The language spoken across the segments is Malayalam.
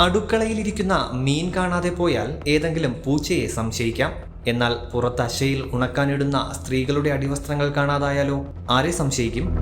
അടുക്കളയിലിരിക്കുന്ന മീൻ കാണാതെ പോയാൽ ഏതെങ്കിലും പൂച്ചയെ സംശയിക്കാം. എന്നാൽ പുറത്ത് അശയിൽ ഉണക്കാനിടുന്ന സ്ത്രീകളുടെ അടിവസ്ത്രങ്ങൾ കാണാതായാലോ? ആരെ സംശയിക്കും?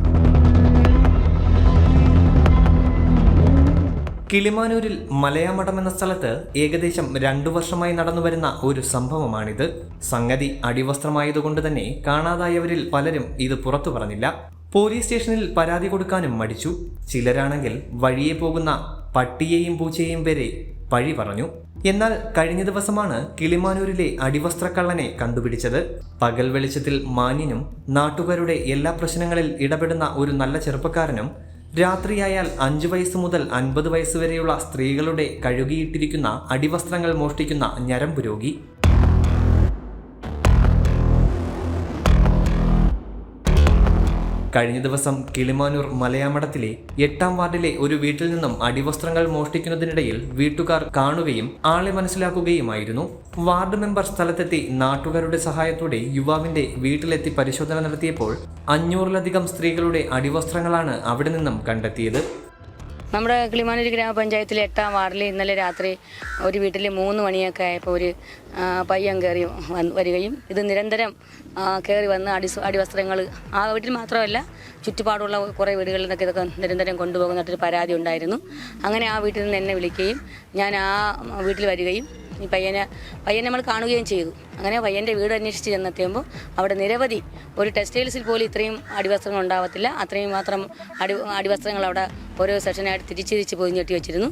കിളിമാനൂരിൽ മലയാമഠം എന്ന സ്ഥലത്ത് ഏകദേശം രണ്ടു വർഷമായി നടന്നുവരുന്ന ഒരു സംഭവമാണിത്. സംഗതി അടിവസ്ത്രമായതുകൊണ്ട് തന്നെ കാണാതായവരിൽ പലരും ഇത് പുറത്തു പറഞ്ഞില്ല. പോലീസ് സ്റ്റേഷനിൽ പരാതി കൊടുക്കാനും മടിച്ചു. ചിലരാണെങ്കിൽ വഴിയെ പോകുന്ന പട്ടിയെയും പൂച്ചയെയും വരെ പഴി പറഞ്ഞു. എന്നാൽ കഴിഞ്ഞ ദിവസമാണ് കിളിമാനൂരിലെ അടിവസ്ത്രക്കള്ളനെ കണ്ടുപിടിച്ചത്. പകൽ വെളിച്ചത്തിൽ മാന്യനും നാട്ടുകാരുടെ എല്ലാ പ്രശ്നങ്ങളിൽ ഇടപെടുന്ന ഒരു നല്ല ചെറുപ്പക്കാരനും രാത്രിയായാൽ അഞ്ചു വയസ്സ് മുതൽ അൻപത് വയസ്സ് വരെയുള്ള സ്ത്രീകളുടെ കഴുകിയിട്ടിരിക്കുന്ന അടിവസ്ത്രങ്ങൾ മോഷ്ടിക്കുന്ന ഞരമ്പ് കഴിഞ്ഞ ദിവസം കിളിമാനൂർ മലയാമഠത്തിലെ എട്ടാം വാർഡിലെ ഒരു വീട്ടിൽ നിന്നും അടിവസ്ത്രങ്ങൾ മോഷ്ടിക്കുന്നതിനിടയിൽ വീട്ടുകാർ കാണുകയും ആളെ മനസ്സിലാക്കുകയുമായിരുന്നു. വാർഡ് മെമ്പർ സ്ഥലത്തെത്തി നാട്ടുകാരുടെ സഹായത്തോടെ യുവാവിന്റെ വീട്ടിലെത്തി പരിശോധന നടത്തിയപ്പോൾ അഞ്ഞൂറിലധികം സ്ത്രീകളുടെ അടിവസ്ത്രങ്ങളാണ് അവിടെ നിന്നും കണ്ടെത്തിയത്. നമ്മുടെ കിളിമാനൂർ ഗ്രാമപഞ്ചായത്തിലെ എട്ടാം വാർഡിൽ ഇന്നലെ രാത്രി ഒരു വീട്ടിൽ മൂന്ന് മണിയൊക്കെ ആയപ്പോൾ ഒരു പയ്യൻ കയറി വരികയും ഇത് നിരന്തരം കയറി വന്ന് അടി അടിവസ്ത്രങ്ങൾ ആ വീട്ടിൽ മാത്രമല്ല ചുറ്റുപാടുള്ള കുറേ വീടുകളിൽ നിന്നൊക്കെ ഇതൊക്കെ നിരന്തരം കൊണ്ടുപോകുന്നതായിട്ടൊരു പരാതി ഉണ്ടായിരുന്നു. അങ്ങനെ ആ വീട്ടിൽ നിന്ന് എന്നെ വിളിക്കുകയും ഞാൻ ആ വീട്ടിൽ വരികയും ഈ പയ്യനെ പയ്യനെ നമ്മൾ കാണുകയും ചെയ്തു. അങ്ങനെ പയ്യന്റെ വീട് അന്വേഷിച്ച് ചെന്നെത്തിയുമ്പോൾ അവിടെ നിരവധി ഒരു ടെക്സ്റ്റൈൽസിൽ പോലും ഇത്രയും അടിവസ്ത്രങ്ങൾ ഉണ്ടാവത്തില്ല. അത്രയും മാത്രം അടി അടിവസ്ത്രങ്ങൾ അവിടെ ഓരോ സെക്ഷനായിട്ട് തിരിച്ച് തിരിച്ച് പൊതിഞ്ഞെട്ടി വെച്ചിരുന്നു.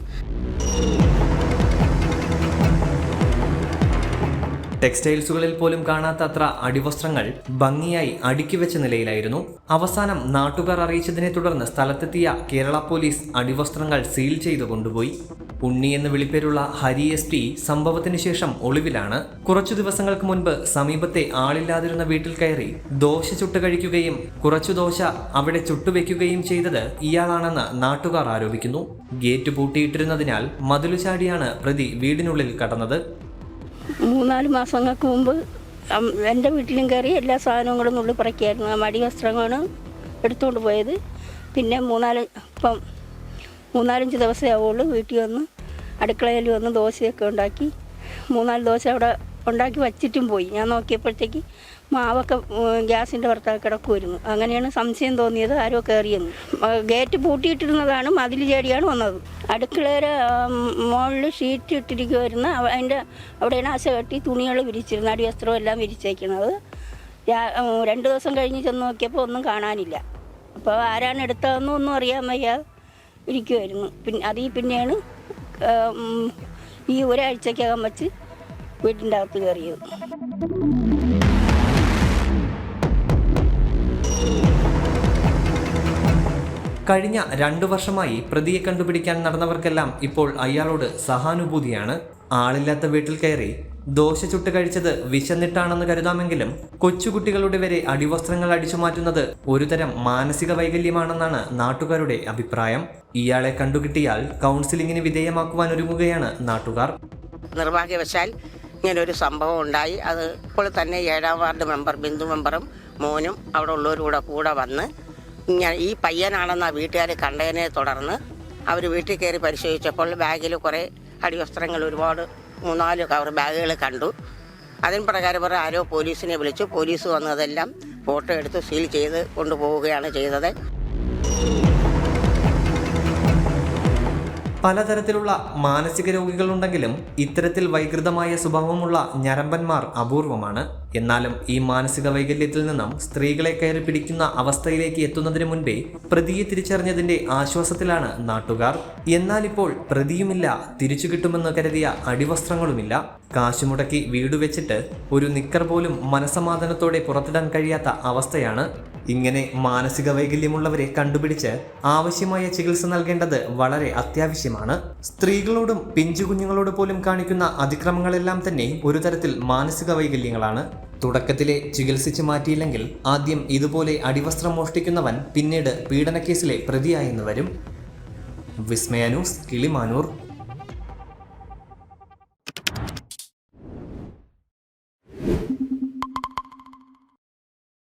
ടെക്സ്റ്റൈൽസുകളിൽ പോലും കാണാത്ത അത്ര അടിവസ്ത്രങ്ങൾ ഭംഗിയായി അടുക്കി വെച്ച നിലയിലായിരുന്നു. അവസാനം നാട്ടുകാർ അറിയിച്ചതിനെ തുടർന്ന് സ്ഥലത്തെത്തിയ കേരള പോലീസ് അടിവസ്ത്രങ്ങൾ സീൽ ചെയ്തു കൊണ്ടുപോയി. ഉണ്ണി എന്ന വിളിപ്പേരുള്ള ഹരി എസ് പി സംഭവത്തിന് ശേഷം ഒളിവിലാണ്. കുറച്ചു ദിവസങ്ങൾക്ക് മുൻപ് സമീപത്തെ ആളില്ലാതിരുന്ന വീട്ടിൽ കയറി ദോശ ചുട്ട് കഴിക്കുകയും കുറച്ചു ദോശ അവിടെ ചുട്ടുവെക്കുകയും ചെയ്തത് ഇയാളാണെന്ന് നാട്ടുകാർ ആരോപിക്കുന്നു. ഗേറ്റ് പൂട്ടിയിട്ടിരുന്നതിനാൽ മതിലുചാടിയാണ് പ്രതി വീടിനുള്ളിൽ കടന്നത്. മൂന്നാൽ മാസങ്ങൾക്ക് മുമ്പ് എന്റെ വീട്ടിലും കയറി എല്ലാ സാധനങ്ങളും ഉള്ളിൽ പറക്കിയായിരുന്നു മടി വസ്ത്രങ്ങളാണ് എടുത്തുകൊണ്ട് പോയത്. പിന്നെ മൂന്നാൽ ഇപ്പം മൂന്നാലഞ്ച് ദിവസമേ ആവുള്ളൂ വീട്ടിൽ വന്ന് അടുക്കളയിൽ വന്ന് ദോശയൊക്കെ ഉണ്ടാക്കി. മൂന്നാൽ ദോശ അവിടെ ഉണ്ടാക്കി വച്ചിട്ടും പോയി. ഞാൻ നോക്കിയപ്പോഴത്തേക്ക് മാവൊക്കെ ഗ്യാസിന്റെ പുറത്തൊക്കെ കിടക്കുമായിരുന്നു. അങ്ങനെയാണ് സംശയം തോന്നിയത് ആരോ കയറിയെന്ന്. ഗേറ്റ് പൂട്ടിയിട്ടിരുന്നതാണ് മതിൽ ചേടിയാണ് വന്നത്. അടുക്കളയുടെ മുകളിൽ ഷീറ്റ് ഇട്ടിരിക്കുമായിരുന്നു അതിന്റെ അവിടെയാണ് ആശ കെട്ടി തുണികൾ വിരിച്ചിരുന്നത് അടിവസ്ത്രവും എല്ലാം വിരിച്ചേക്കുന്നത് രണ്ട് ദിവസം കഴിഞ്ഞ് ചെന്ന് നോക്കിയപ്പോൾ ഒന്നും കാണാനില്ല. അപ്പോൾ ആരാണ് എടുത്തതെന്നും ഒന്നും അറിയാൻ വയ്യ. ഇരിക്കുമായിരുന്നു പിന്നെ അതിൽ പിന്നെയാണ് ഈ ഒരാഴ്ചക്കകം വച്ച് വീട്ടിന്റെ അകത്ത് കയറിയത്. കഴിഞ്ഞ രണ്ടു വർഷമായി പ്രതിയെ കണ്ടുപിടിക്കാൻ നടന്നവർക്കെല്ലാം ഇപ്പോൾ അയാളോട് സഹാനുഭൂതിയാണ്. ആളില്ലാത്ത വീട്ടിൽ കയറി ദോശ ചുട്ട് കഴിച്ചത് വിശന്നിട്ടാണെന്ന് കരുതാമെങ്കിലും കൊച്ചുകുട്ടികളുടെ വരെ അടിവസ്ത്രങ്ങൾ അടിച്ചു മാറ്റുന്നത് ഒരുതരം മാനസിക വൈകല്യമാണെന്നാണ് നാട്ടുകാരുടെ അഭിപ്രായം. ഇയാളെ കണ്ടുകിട്ടിയാൽ കൗൺസിലിംഗിന് വിധേയമാക്കുവാൻ ഒരുങ്ങുകയാണ് നാട്ടുകാർ. നിർഭാഗ്യവശാൽ ഇങ്ങനൊരു സംഭവം ഉണ്ടായി. അത് ഇപ്പോൾ തന്നെ ഏഴാം വാർഡ് മെമ്പർ ബിന്ദു മെമ്പറും മോനും അവിടെ ഉള്ളവരൂടെ കൂടെ വന്ന് ഇങ്ങനെ ഈ പയ്യനാണെന്ന വീട്ടുകാർ കണ്ടതിനെ തുടർന്ന് അവർ വീട്ടിൽ കയറി പരിശോധിച്ചപ്പോൾ ബാഗിൽ കുറേ അടിവസ്ത്രങ്ങൾ ഒരുപാട് മൂന്നാൽ കവർ ബാഗുകൾ കണ്ടു. അതിന് പ്രകാരം പറഞ്ഞ ആരോ പോലീസിനെ വിളിച്ചു. പോലീസ് വന്നതെല്ലാം ഫോട്ടോ എടുത്ത് സീൽ ചെയ്ത് കൊണ്ടുപോവുകയാണ് ചെയ്തത്. പലതരത്തിലുള്ള മാനസിക രോഗികളുണ്ടെങ്കിലും ഇത്തരത്തിൽ വൈകൃതമായ സ്വഭാവമുള്ള ഞരമ്പന്മാർ അപൂർവമാണ്. എന്നാലും ഈ മാനസിക വൈകല്യത്തിൽ നിന്നും സ്ത്രീകളെ കയറി പിടിക്കുന്ന അവസ്ഥയിലേക്ക് എത്തുന്നതിന് മുൻപേ പ്രതിയെ തിരിച്ചറിഞ്ഞതിന്റെ ആശ്വാസത്തിലാണ് നാട്ടുകാർ. എന്നാൽ ഇപ്പോൾ പ്രതിയുമില്ല തിരിച്ചു കിട്ടുമെന്ന് കരുതിയ അടിവസ്ത്രങ്ങളുമില്ല. കാശുമുടക്കി വീട് വെച്ചിട്ട് ഒരു നിക്കർ പോലും മനസമാധാനത്തോടെ പുറത്തിടാൻ കഴിയാത്ത അവസ്ഥയാണ് ഇങ്ങനെ മാനസിക വൈകല്യമുള്ളവരെ കണ്ടുപിടിച്ച് ആവശ്യമായ ചികിത്സ നൽകേണ്ടത് വളരെ അത്യാവശ്യമാണ്. സ്ത്രീകളോടും പിഞ്ചുകുഞ്ഞുങ്ങളോട് പോലും കാണിക്കുന്ന അതിക്രമങ്ങളെല്ലാം തന്നെ ഒരു തരത്തിൽ മാനസിക വൈകല്യങ്ങളാണ്. തുടക്കത്തിലെ ചികിത്സിച്ച് മാറ്റിയില്ലെങ്കിൽ ആദ്യം ഇതുപോലെ അടിവസ്ത്രം മോഷ്ടിക്കുന്നവൻ പിന്നീട് പീഡനക്കേസിലെ പ്രതിയായെന്ന് വരും. വിസ്മയ ന്യൂസ് കിളിമാനൂർ.